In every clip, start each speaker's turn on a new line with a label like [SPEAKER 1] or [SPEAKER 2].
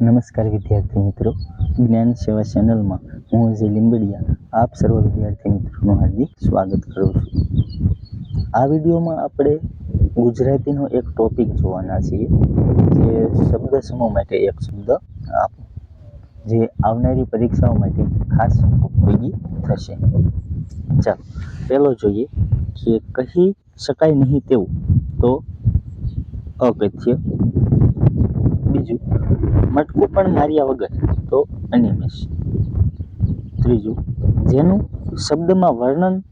[SPEAKER 1] નમસ્કાર વિદ્યાર્થી મિત્રો. જ્ઞાન સેવા ચેનલમાં હું અજય લીંબડિયા, આપ સર્વ વિદ્યાર્થી મિત્રોનું હાર્દિક સ્વાગત કરું છું. આ વિડીયોમાં આપણે ગુજરાતીનો એક ટોપિક જોવાના છીએ, જે શબ્દ સમૂહ માટે એક શબ્દ આપો, જે આવનારી પરીક્ષાઓ માટે ખાસ ઉપયોગી થશે. ચાલો, પહેલો જોઈએ કે કહી શકાય નહીં તેવું તો અકથ્ય બીજું, મટકું પણ માર્યા વગર, તો અનિમેષ ત્રીજું, જેનું શબ્દમાં વર્ણન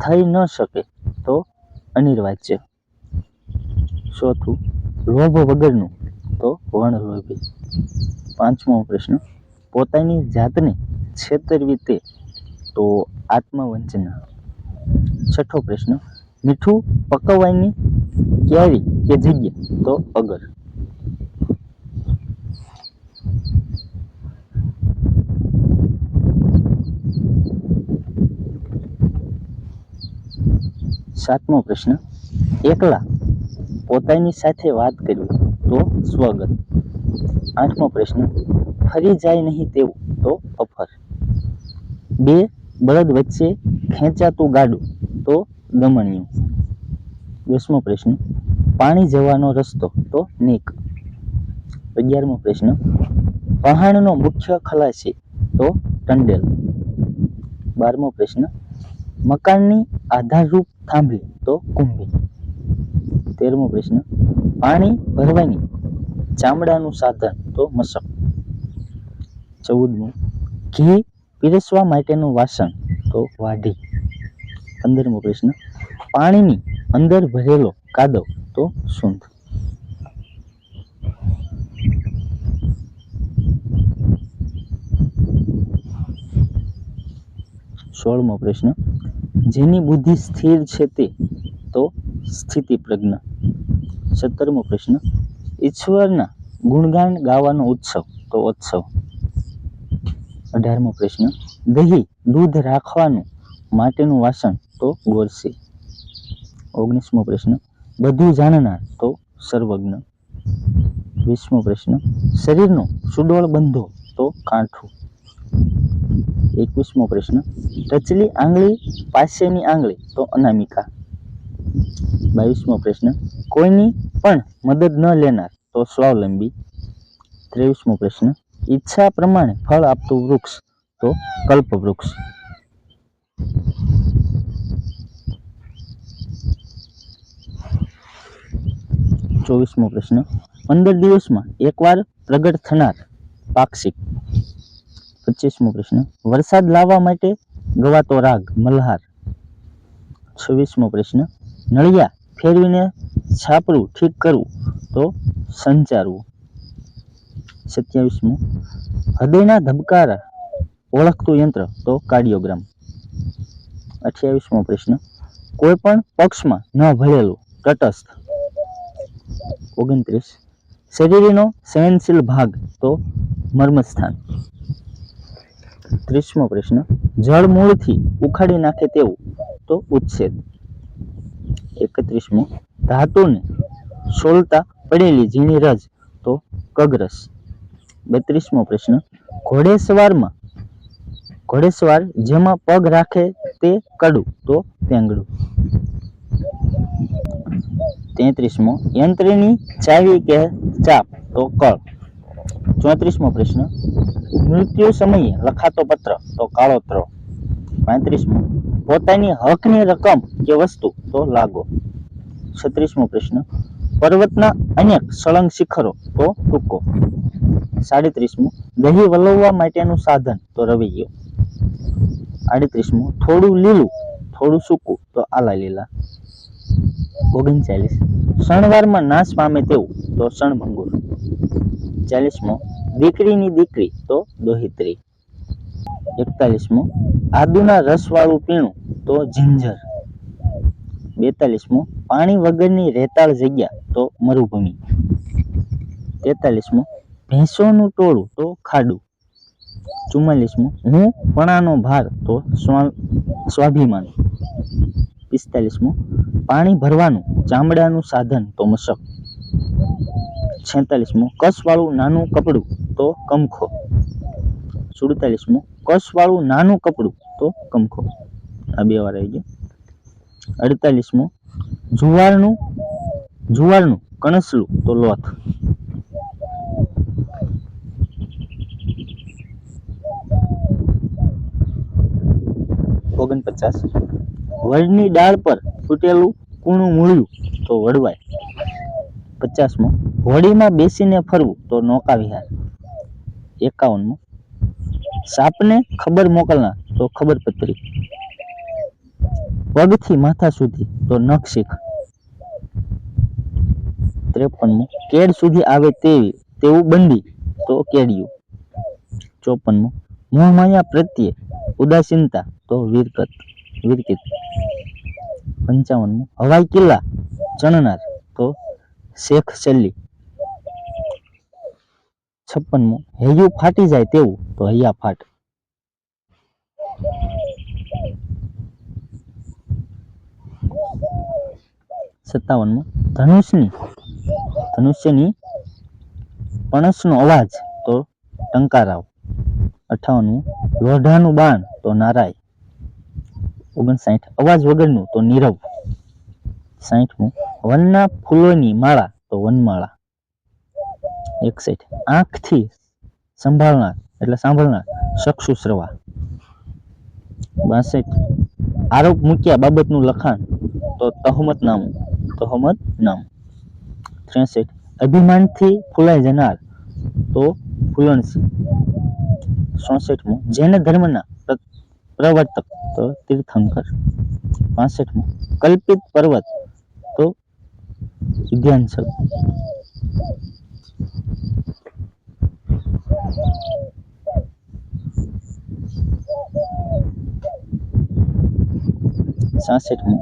[SPEAKER 1] થઈ ન શકે, તો અનિર્વાચ્ય. ચોથું, લોભ વગરનું, તો વણલોભી પાંચમો પ્રશ્ન, પોતાની જાતને છેતરવી તે, તો આત્મવંચના. છઠ્ઠો પ્રશ્ન, મીઠું પકવવાની ક્યારી કે જગ્યા, તો અગર. સાતમો પ્રશ્ન. એકલા પોતાની સાથે વાત કરવી તો સ્વગત. આઠમો પ્રશ્ન, ફરી જાય નહીં તેવું તો અફર. બે, બળદ વચ્ચે ખેંચાતું ગાડું તો દમણિયું. દસમો પ્રશ્ન, પાણી જવાનો રસ્તો તો નીક. અગિયારમો પ્રશ્ન પહાણનો મુખ્ય ખલાસી તો ટંડેલ. બારમો પ્રશ્ન, મકાનની આધારરૂપ થાંભલી તો કુંભી. તેરમો પ્રશ્ન, પાણી ભરવાની ચામડાનું સાધન, તો મશક ચૌદમું, ઘી પીરસવા માટેનું વાસણ, તો વાઢી. પંદરમો પ્રશ્ન, પાણીની અંદર ભરેલો કાદવ, તો સૂંઢ સોળમો પ્રશ્ન જેની બુદ્ધિ સ્થિર છે તે, તો સ્થિતિ પ્રજ્ઞ સત્તરમો પ્રશ્ન. ઈશ્વરના ગુણગાન ગાવાનો ઉત્સવ, તો ઉત્સવ. અઢારમો પ્રશ્ન. દહીં દૂધ રાખવાનું માટેનું વાસણ, તો ગોરસી ઓગણીસમો પ્રશ્ન. બધું જાણનાર, તો સર્વજ્ઞ. વીસમો પ્રશ્ન. શરીરનો સુડોળ બંધો, તો કાંઠું. એકવીસમો પ્રશ્ન. ટચલી આંગળી પાસેની આંગળી, તો અનામિકા. બાવીસમો પ્રશ્ન. કોઈની પણ મદદ ન લેનાર, તો સ્વાવલંબી. ત્રેવીસમો પ્રશ્ન. ઈચ્છા પ્રમાણે ફળ આપતું વૃક્ષ, તો કલ્પવૃક્ષ. ચોવીસમો પ્રશ્ન. પંદર દિવસમાં એકવાર પ્રગટ થનાર પાક્ષિક પચીસમો પ્રશ્ન. વરસાદ લાવવા માટે ગવાતો રાગ, મલ્હાર. છવ્વીસમો પ્રશ્ન. નળિયા ફેરવીને છાપરું ઠીક કરવું તો સંચારવું. સત્યાવીસમું. હૃદયના ધબકારા ઓળખતું યંત્ર તો કાર્ડિયોગ્રામ. અઠ્યાવીસમો પ્રશ્ન. કોઈ પણ પક્ષમાં ન ભળેલું તટસ્થ. ઓગણત્રીસ. શરીરનો સહનશીલ ભાગ તો મર્મસ્થાન. ત્રીસમો પ્રશ્ન, જળ મૂળથી ઉખાડી નાખે તેવું તો ઉચ્છેદ. એકત્રીસમો, ધાતુને સોલતા પડેલી ઝીણી રજ તો કગરસ. બત્રીસમો પ્રશ્ન, ઘોડેસવારમાં, ઘોડેસવાર જેમાં પગ રાખે તે કડું તો તેંગડું. તેત્રીસમો, યંત્રની ચાવી કે ચાપ તો કળ. ચોત્રીસમો પ્રશ્ન. મૃત્યુ સમયે લખાતો પત્ર, તો કાળો ત્રો. પાંત્રીસમો. પોતાની હકની રકમ કે વસ્તુ, તો લાગો. છત્રીસમો પ્રશ્ન. પર્વતના અનેક સળંગ શિખરો, તો ટૂંકો. સાડત્રીસમો. દહીં વલવવા માટેનું સાધન, તો રવૈયો. આડત્રીસમો. થોડું લીલું, થોડું સૂકું, તો આલા લીલા. ઓગણચાલીસ. શણવારમાં નાશ પામે તેવું, તો શણભંગુર ચાલીસમો દીકરીની દીકરી તો દોહિત્રી. એકતાલીસમો, આદુના રસવાળું પીણું તો જિંજર. બેતાલીસમો, પાણી વગરની રેતાળ જગ્યા તો મરુભૂમિ. તેતાલીસમો, ભેંસોનું ટોળું તો ખાડું. ચુમ્માલીસમો, હું પણાનો ભાર તો સ્વા, સ્વાભિમાન. પિસ્તાલીસમો, પાણી ભરવાનું ચામડાનું સાધન તો મશક છેતાલીસમું. કસવાળું નાનું કપડું તો કમખો. સુડતાલીસમું. કસવાળું નાનું કપડું તો કમખો. આ બે વાર આવી ગયા. અડતાલીસમું. જુવારનું જુવારનું કણસલું તો લોથ. ઓગણપચાસ. વડની ડાળ પર તૂટેલું કૂણું મૂળ્યું તો વડવાય. પચાસમું. હોડીમાં બેસીને ફરવું તો નૌકા વિહાર એકાવનમું. સાપને ખબર મોકલનાર તો ખબર પત્રી. પગથી માથા સુધી તો નખ શીખ. ત્રેપનમું. કેડ સુધી આવે તેવી, તેવું બંદી તો કેડિયું. ચોપનમું. મોહમાયા પ્રત્યે ઉદાસીનતા તો વીરકત વીરકિત પંચાવનમું. હવાઈ કિલ્લા ચણનાર તો શેખ સલ્લી છપ્પનમું, હૈયું ફાટી જાય તેવું. તો હૈયા ફાટ. સત્તાવનમું, ધનુષની, ધનુષ્યની પણસનો અવાજ. તો, ટંકારાવ. અઠાવનમું લોઢાનું બાણ. તો, નારાય. ઓગણસાઠ, અવાજ વગરનું. તો, નીરવ. સાઠમું વનના ફૂલોની માળા, તો વનમાળા. એકસઠ. આંખથી સંભાળનાર, એટલે સાંભળનાર ચક્ષુશ્રવા બાસઠ. આરોપ મૂક્યા બાબતનું લખાણ, તો તહમત નામું. તહમત નામ. ત્રેસઠ. અભિમાનથી ફૂલાઈ જનાર, તો ફૂલણસી. ચોસઠમું. જૈન ધર્મના પ્ર- પ્રવર્તક, તો તીર્થંકર. પાસઠમું. કલ્પિત પર્વત વિદ્યાંચલ સાસઠમું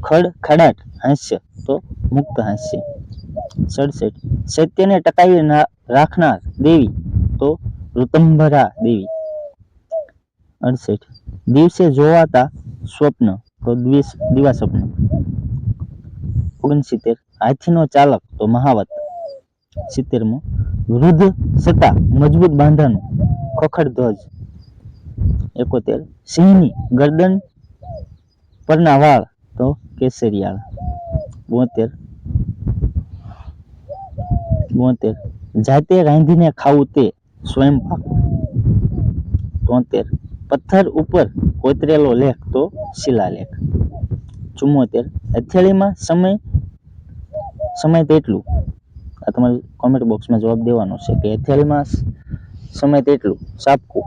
[SPEAKER 1] ખડ, ખડાટ, હાસ્ય, તો મુક્ત હાસ્ય. સડસઠ. સત્યને ટકાવી રાખનાર દેવી, તો ઋતંભરા દેવી. અડસઠ. દિવસે જોવાતા સ્વપ્ન, તો દ્વિસ, દિવા સ્વપ્ન. ઓગણસિત્તેર, હાથીનો ચાલક તો મહાવત. સિત્તેરમો, વૃદ્ધ સત્તા, મજબૂત બાંધાનું ખખડ ધ્વજ. એકોતેર, સિંહની ગરદન પરના વાળ તો કેસરિયાળ. બોતેર બોતેર, જાતે રાંધીને ખાવું તે સ્વયંપાક. તોતેર, પથ્થર ઉપર કોતરેલો લેખ તો શિલાલેખ. ચુમ્મોતેર હથેળીમાં સમય સમય તેટલું આ તમારે કોમેન્ટ બોક્સમાં જવાબ દેવાનો છે કે એથેલમાં સમય તેટલું સાપકું.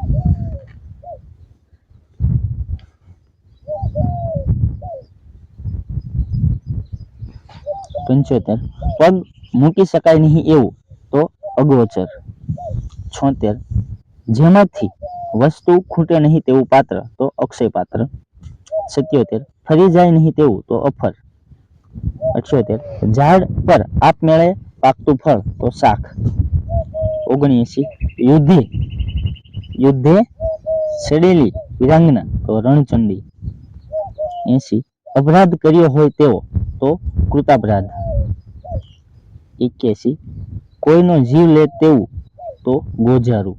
[SPEAKER 1] પંચોતેર. પગ મૂકી શકાય નહીં એવું તો અગોચર છોતેર. જેમાંથી વસ્તુ ખૂટે નહીં તેવું પાત્ર તો અક્ષય પાત્ર. સત્યોતેર. ફરી જાય નહીં તેવું તો અફર. અઠ્યોતેર. ઝાડ પર આપમેળે પાકતું ફળ તો શાક. ઓગણએંસી યુદ્ધે. યુદ્ધે સડેલી વિરાંગના તો રણચંડી. એસી અપરાધ કર્યો હોય તેવો તો કૃતાપરાધ. એક્યાસી. કોઈનો જીવ લે તેવું તો ગોજારું.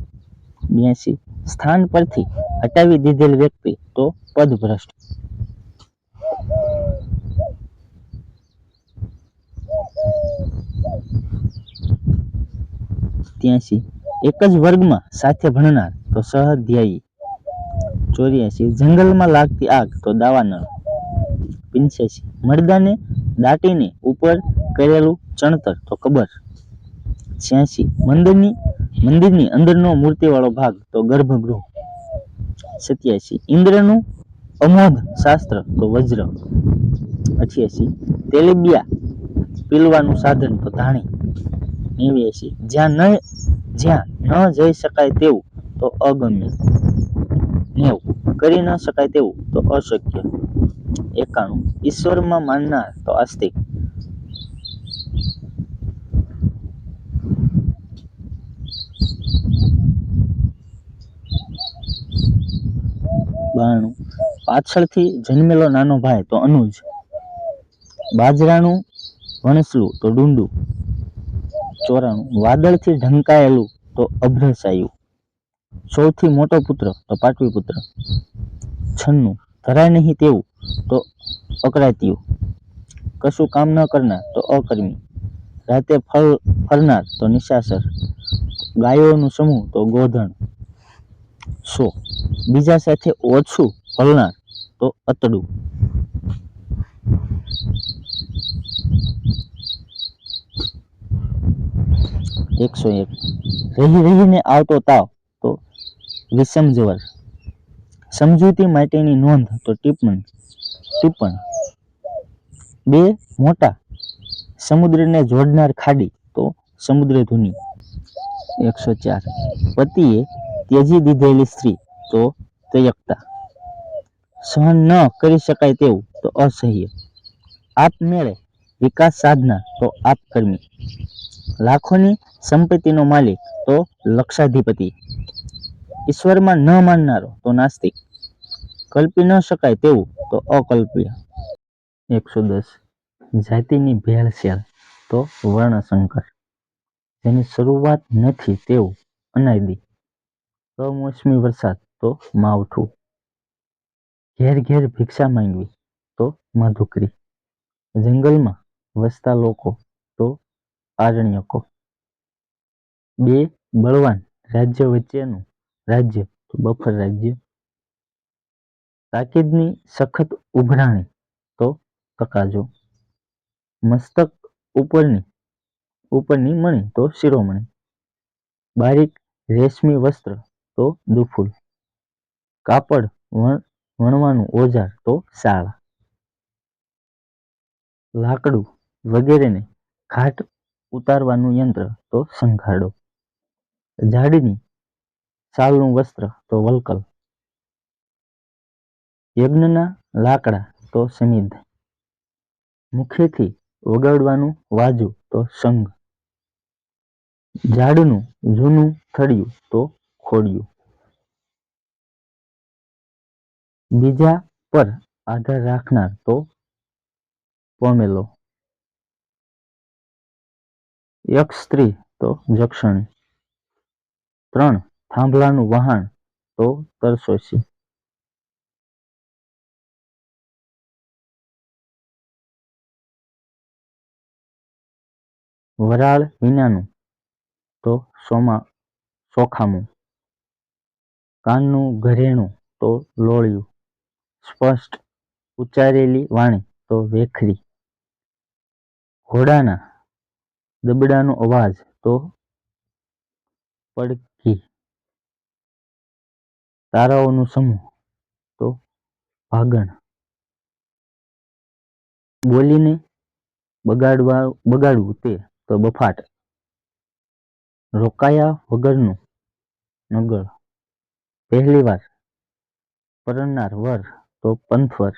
[SPEAKER 1] બ્યાસી. સ્થાન પરથી હટાવી દીધેલ વ્યક્તિ તો પદભ્રષ્ટ. ત્યાસી એક જ વર્ગમાં સાથે ભણનાર તો સહઅધ્યાયી ચોર્યાસી. જંગલમાં લાગતી આગ તો દાવાનળ. પંચ્યાસી. મરદાને દાટીને ઉપર કરેલું ચણતર તો કબર. છ્યાસી. મંદિરની મંદિરની અંદરનો મૂર્તિવાળો ભાગ તો ગર્ભગૃહ. સત્યાસી. ઇન્દ્રનું અમોધ શાસ્ત્ર તો વજ્ર. અઠ્યાસી. તેલીબિયા. પીલવાનું સાધન તો ધાણી. નેવ્યાસી જ્યાં ન જ્યાં ન જઈ શકાય તેવું તો અગમ્ય. નેવું. કરી ન શકાય તેવું તો અશક્ય. એકાણું. ઈશ્વરમાં માનનાર તો આસ્તિક. બાણું. પાછળથી જન્મેલો નાનો ભાઈ તો અનુજ. બાજરાનું વણસલું તો ડુંડું. ચોરાણું વાદળથી ઢંકાયેલું તો અભ્રસાયું સૌથી મોટો પુત્ર તો પાટવી પુત્ર. છન્નું ધરાય નહીં તેવું તો અકળાતિયું. કશું કામ ન કરનાર તો અકર્મી. રાતે ફળ ફરનાર તો નિશાસર. ગાયોનું સમૂહ તો ગોધણ. સો. બીજા સાથે ઓછું ફળનાર તો અતડું. એકસો એક રહી રહીને આવતો તાવ તો વિષમ જવર સમજૂતી માટેની નોંધ તો ટિપ્પણ. ટિપ્પણ. બે, મોટા. સમુદ્રને જોડનાર ખાડી તો સમુદ્ર ધુની. એકસો ચાર. પતિએ ત્યજી દીધેલી સ્ત્રી તો તયકતા. સહન ન કરી શકાય તેવું તો અસહ્ય. આપમેળે વિકાસ સાધના તો આપકર્મી. લાખોની સંપત્તિનો માલિક તો લક્ષાધિપતિ. ઈશ્વરમાં ન માનનારો તો નાસ્તિક. કલ્પી ન શકાય તેવું તો અકલ્પ્ય એકસો દસ. જાતિની ભેળસેળ તો વર્ણશંકર. જેની શરૂઆત નથી તેવું અનાયદી કમોસમી વરસાદ તો માવઠું. ઘેર ઘેર ભિક્ષા માંગવી તો માધુકરી. જંગલમાં વસતા લોકો આરણ્યકો. બે, બળવાન રાજ્ય વચ્ચેનું રાજ્ય બફર રાજ્ય. તાકીદની સખત ઉઘરાણી, તો તકાજો. મસ્તક ઉપરની ઉપરની મણી, તો શિરોમણી. બારીક રેશમી વસ્ત્ર, તો દુફુલ. કાપડ વણ- વણવાનું ઓજાર, તો શાળા. લાકડું વગેરેને ઘાટ ઉતારવાનું યંત્ર તો સંઘાડો. ઝાડની સાલનું વસ્ત્ર તો વલકલ. યજ્ઞના લાકડા તો સમિધ. મુખ્યથી વગાડવાનું વાજુ તો સંઘ. ઝાડનું જૂનું થડિયું તો ખોડિયું. બીજા પર આધાર રાખનાર તો પોમેલો. એક સ્ત્રી તો જક્ષણી. ત્રણ, થાંભલાનું વહાણ તો તરસોસી વરાળ વિનાનું તો સોમા, સોખામું. કાનનું ઘરેણું તો લોળિયું. સ્પષ્ટ, ઉચ્ચારેલી વાણી તો વેખરી. ઘોડાના દબડાનો અવાજ તો પડઘી. તારાઓનું સમૂહ તો ભાગણ. બોલીને બગાડવા, બગાડવું તે તો બફાટ. રોકાયા વગરનું નગર. પહેલીવાર પરણનાર વર તો પંથવર.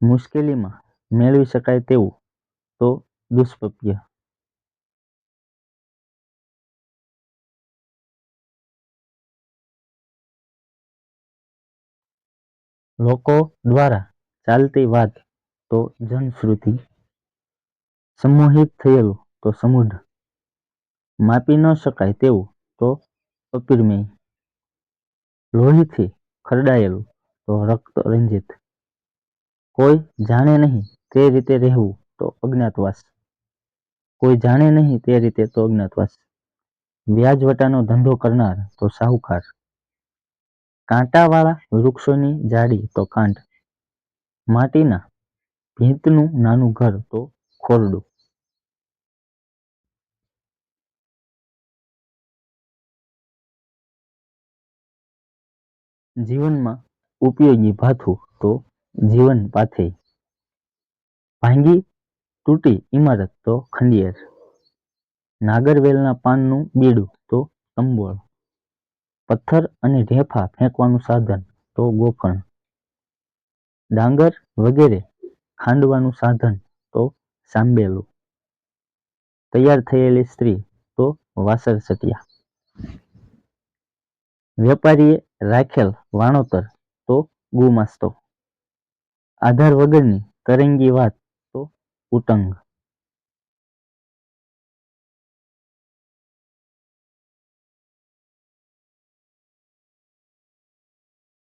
[SPEAKER 1] મુશ્કેલીમાં મેળવી શકાય તેવું તો દુષ્પ્રાપ્ય લોકો દ્વારા ચાલતી વાત તો જનશ્રુતિ સમૂહિત થયેલું તો સમૂઢ માપી ન શકાય તેવું તો અપરિમેય લોહીથી ખરડાયેલું તો રક્ત રંજિત કોઈ જાણે નહીં તે રીતે રહેવું તો અજ્ઞાતવાસ કોઈ જાણે નહીં તે રીતે તો અજ્ઞાતવાસ વ્યાજવટાનો ધંધો કરનાર તો સાહુકાર. કાંટાવાળા વૃક્ષોની જાડી તો કાંઠ. માટીના ભીંતનું નાનું ઘર તો ખોરડું. જીવનમાં ઉપયોગી ભાથું તો જીવન પાથેય ભાંગી તૂટી ઇમારત તો ખંડિયેર નાગરવેલના પાનનું બીડું તો તંબોળ પથ્થર અને ઢેફા ફેંકવાનું સાધન તો ગોફણ. ડાંગર વગેરે ખાંડવાનું સાધન તો સાંબેલું. તૈયાર થયેલી સ્ત્રી તો વાસર સટિયા. વેપારીએ રાખેલ વાણોતર તો ગુમાસ્તો. આધાર વગરની તરંગી વાત उटंग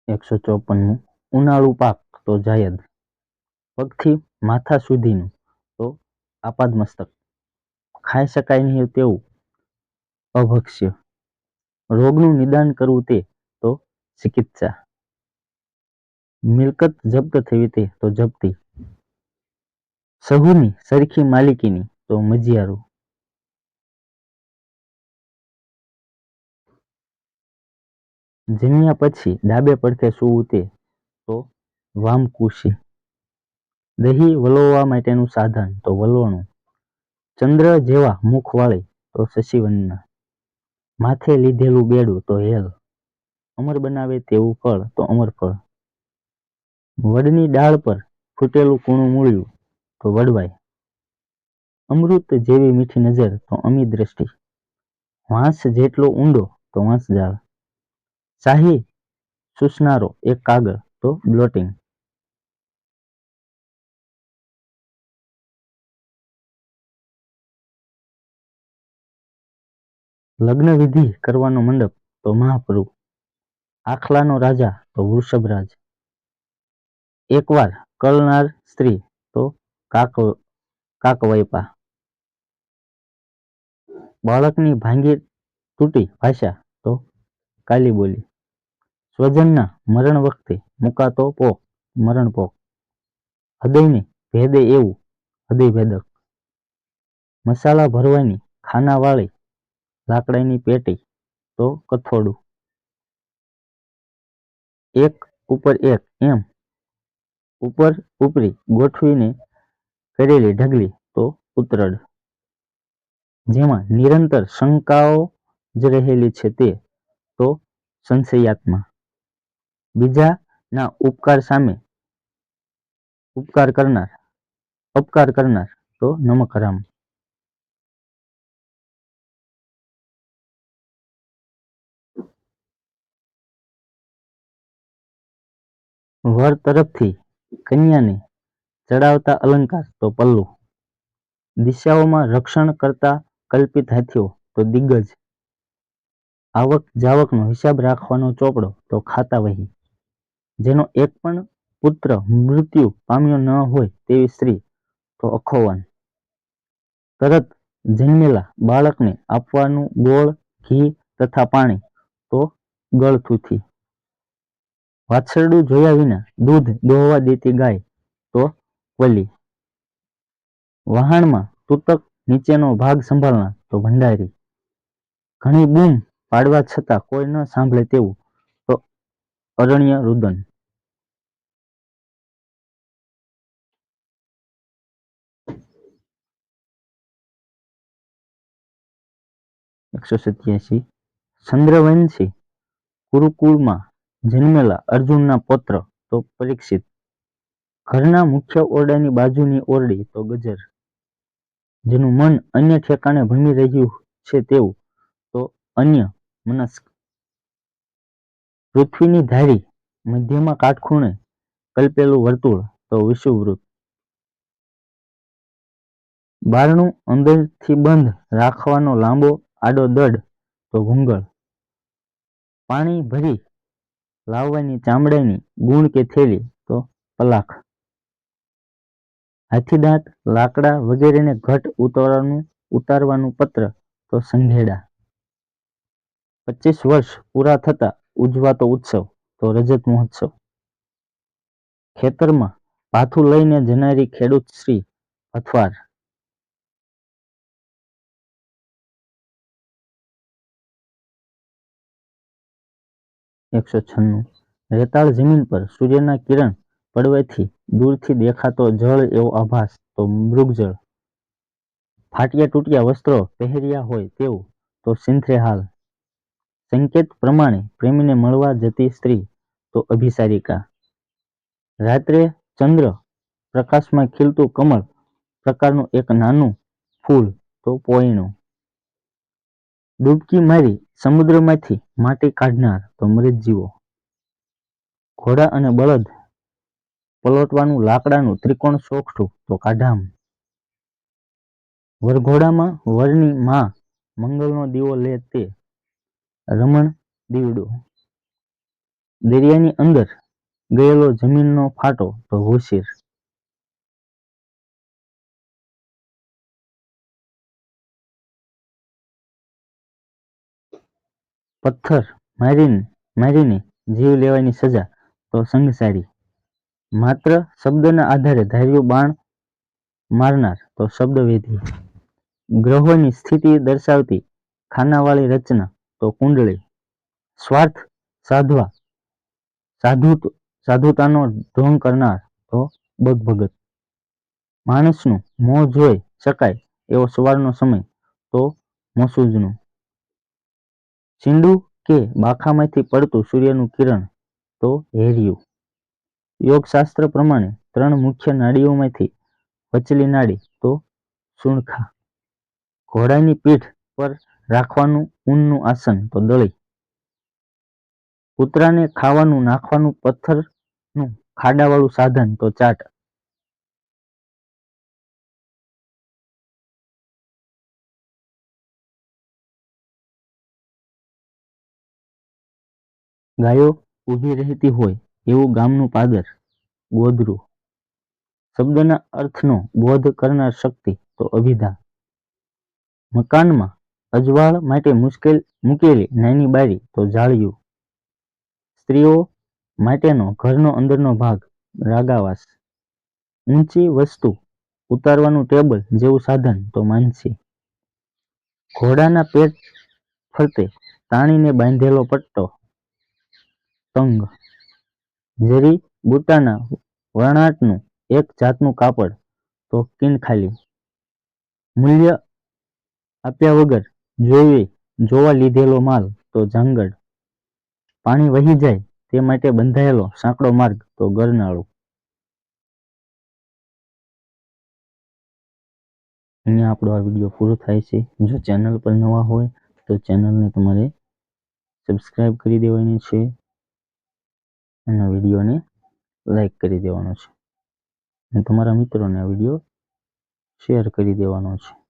[SPEAKER 1] એકસો ચોપનનું ઉનાળુ પાક તો જાયદ પગથી માથા સુધીનું તો આપાદ મસ્તક ખાઈ શકાય નહીં તેવું અભક્ષ્ય રોગનું નિદાન કરવું તે તો ચિકિત્સા મિલકત જપ્ત થવી તે તો જપ્તી સહુની સરખી માલિકીની તો મજિયારું. જમ્યા પછી ડાબે પડખે સૂવું તે તો વામકુશી દહીં વલોવવા માટેનું સાધન તો વલોણું. ચંદ્ર જેવા મુખવાળી તો શશિવંદના. માથે લીધેલું બેડું તો હેલ. અમર બનાવે તેવું ફળ તો અમરફળ વડની ડાળ પર ફૂટેલું કૂણું મૂળ્યું તો વડવાય અમૃત જેવી મીઠી નજર તો અમી દ્રષ્ટિ. વાંસ જેટલો ઊંડો તો વાંસજાળ શાહી સૂચનારો એક કાગળ તો બ્લોટિંગ લગ્ન કરવાનો મંડપ તો મહાપ્રભુ. આખલાનો રાજા તો વૃષભરાજ. એકવાર કલનાર સ્ત્રી કાક કાકવૈપા બાળકની ભાંગી તૂટી ભાષા તો કાલી બોલી, સ્વજનના મરણ વખતે મુકાતો પોક મરણ પોક હૃદયને ભેદે એવું, હૃદય ભેદક. મસાલા ભરવાની ખાનાવાળી લાકડાની પેટી તો કથોડું. એક ઉપર એક એમ, ઉપર ઉપરી ગોઠવીને કરેલી ઢગલી તો ઉતરડ જેમાં નિરંતર શંકાઓ જ રહેલી છે તે તો સંશયાત્મા. બીજાના ઉપકાર સામે ઉપકાર કરનાર, અપકાર કરનાર તો નમક હરામ વર તરફથી કન્યાને ચડાવતા અલંકાર તો પલ્લુ. દિશાઓમાં રક્ષણ કરતા કલ્પિત હાથીઓ તો દિગ્ગજ. આવક જાવકનો હિસાબ રાખવાનો ચોપડો તો ખાતા વહી. જેનો એક પણ પુત્ર મૃત્યુ પામ્યો ન હોય તેવી સ્ત્રી તો અખોવાન. તરત જન્મેલા બાળકને આપવાનું ગોળ, ઘી તથા પાણી તો ગળથુથી. વાછરડું જોયા વિના દૂધ દોહવા દેતી ગાય વલી વહાણમાં તૂતક નીચેનો ભાગ સંભાળનાર તો ભંડારી. ઘણી બૂમ પાડવા છતાં કોઈ ન સાંભળે તેવું તો અરણ્ય રુદન. એકસો સત્યાસી. ચંદ્રવંશી કુરુકુળમાં જન્મેલા અર્જુનના પૌત્ર તો પરીક્ષિત. ઘરના મુખ્ય ઓરડાની બાજુની ઓરડી તો ગજર. જેનું મન અન્ય ઠેકાણે ભમી રહ્યું છે તેવું તો અન્ય મનસ્ક. પૃથ્વીની ધારી મધ્યમાં કાટખૂણે કલ્પેલું વર્તુળ તો વિષુવવૃત્ત. બારણું અંદરથી બંધ રાખવાનો લાંબો આડો દડ તો ભૂંગળ પાણી ભરી લાવવાની ચામડાની ગુણ કે થેલી તો પલાખ હાથીદાંત લાકડા વગેરેને ઘટ ઉતારવાનું ઉતારવાનું પત્ર તો સંઘેડા. પચીસ વર્ષ પૂરા થતા ઉજવાતો ઉત્સવ તો રજત મહોત્સવ. ખેતરમાં પાથું લઈને જનારી ખેડૂત શ્રી અથવાર એકસો છન્નું. રેતાળ જમીન પર સૂર્યના કિરણ પડવાથી દૂરથી દેખાતો જળ એવો આભાસ, તો મૃગજળ. ફાટ્યા તૂટ્યા વસ્ત્રો પહેર્યા હોય તેવું, તો સિંથરે હાલ. સંકેત પ્રમાણે પ્રેમીને મળવા જતી સ્ત્રી, તો અભિસારિકા. રાત્રે ચંદ્ર પ્રકાશમાં ખીલતું કમળ પ્રકારનું એક નાનું ફૂલ, તો પોઈણું ડૂબકી મારી સમુદ્રમાંથી માટી કાઢનાર, તો મૃતજીવો. ઘોડા અને બળદ પલોટવાનું લાકડાનું ત્રિકોણ સોગઠું તો કાઢામ. વરઘોડામાં વરની માં મંગલનો દીવો લે તે રમણ દીવડો. દરિયાની અંદર ગયેલો જમીનનો ફાટો, તો હોશિર પથ્થર મારીને મારીને જીવ લેવાની સજા, તો સંઘસારી માત્ર શબ્દના આધારે ધાર્યું બાણ મારનાર તો શબ્દવેધી. ગ્રહોની સ્થિતિ દર્શાવતી ખાનાવાળી રચના તો કુંડળી. સ્વાર્થ સાધવા સાધુ સાધુતાનો ઢોંગ કરનાર તો બગભગત. માણસનું મોં જોઈ શકાય એવો સવારનો સમય તો મોસૂજનું ચીંડું કે બાખામાંથી પડતું સૂર્યનું કિરણ તો હેરિયું. યોગશાસ્ત્ર પ્રમાણે ત્રણ મુખ્ય નાડીઓમાંથી વચલી નાડી તો સુણખા ઘોડાની પીઠ પર રાખવાનું ઊનનું આસન તો દળી. કૂતરાને ખાવાનું નાખવાનું પથ્થરનું ખાડાવાળું સાધન તો ચાટ. ગાયો ઊભી રહેતી હોય એવું ગામનું પાદર, ગોદરું. શબ્દના અર્થનો બોધ કરનાર શક્તિ તો અભિધા. મકાનમાં અજવાળ માટે મુશ્કેલ મૂકેલી નાની બારી તો જાળિયું સ્ત્રીઓ માટેનો ઘરનો અંદરનો ભાગ, રાગાવાસ. ઊંચી વસ્તુ ઉતારવાનું ટેબલ જેવું સાધન તો માનસી. ઘોડાના પેટ ફરતે તાણીને બાંધેલો પટ્ટો, તંગ. ઝેરી બુટાના વણાટનું એક જાતનું કાપડ તો કિન ખાલી. મૂલ્ય આપ્યા વગર જોઈએ જોવા લીધેલો માલ તો જાંગડ. પાણી વહી જાય તે માટે બંધાયેલો સાંકડો માર્ગ તો ગરનાળું. અહીંયા આપણો આ વીડિયો પૂરો થાય છે. જો ચેનલ પર નવા હોય તો ચેનલને તમારે સબસ્ક્રાઈબ કરી દેવાની છે. અને વિડીયોને લાઈક કરી દેવાનો છે. અને તમારા મિત્રોને આ વીડિયો શેર કરી દેવાનો છે.